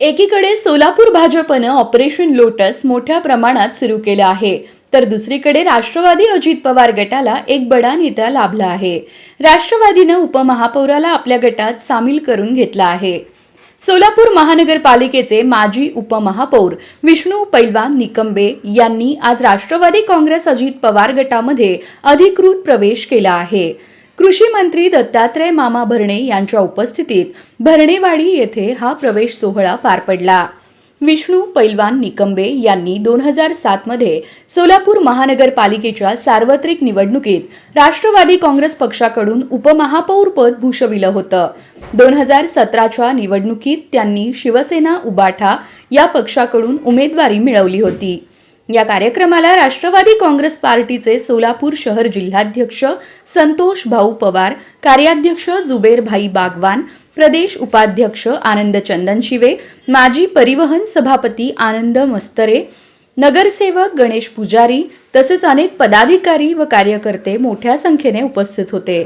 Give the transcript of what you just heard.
एकीकडे सोलापूर भाजपनं operation lotus मोठ्या प्रमाणात सुरू केलं आहे तर दुसरीकडे राष्ट्रवादी अजित पवार गटाला एक बडा नेता लाभला आहे. राष्ट्रवादीनं उपमहापौराला आपल्या गटात सामील करून घेतला आहे. सोलापूर महानगरपालिकेचे माजी उपमहापौर विष्णू पैलवान निकंबे यांनी आज राष्ट्रवादी काँग्रेस अजित पवार गटामध्ये अधिकृत प्रवेश केला आहे. कृषी मंत्री दत्तात्रय मामा भरणे यांच्या उपस्थितीत भरणेवाडी येथे हा प्रवेश सोहळा पार पडला. विष्णू पैलवान निकंबे यांनी दोन हजार सातमध्ये सोलापूर महानगरपालिकेच्या सार्वत्रिक निवडणुकीत राष्ट्रवादी काँग्रेस पक्षाकडून उपमहापौर पद भूषविलं होतं. दोन हजार सतराच्या निवडणुकीत त्यांनी शिवसेना उबाठा या पक्षाकडून उमेदवारी मिळवली होती. या कार्यक्रमाला राष्ट्रवादी काँग्रेस पार्टीचे सोलापूर शहर जिल्हाध्यक्ष संतोष भाऊ पवार कार्याध्यक्ष जुबेरभाई बागवान प्रदेश उपाध्यक्ष आनंद चंदनशिवे माजी परिवहन सभापती आनंद मस्तरे नगरसेवक गणेश पुजारी तसेच अनेक पदाधिकारी व कार्यकर्ते मोठ्या संख्येने उपस्थित होते.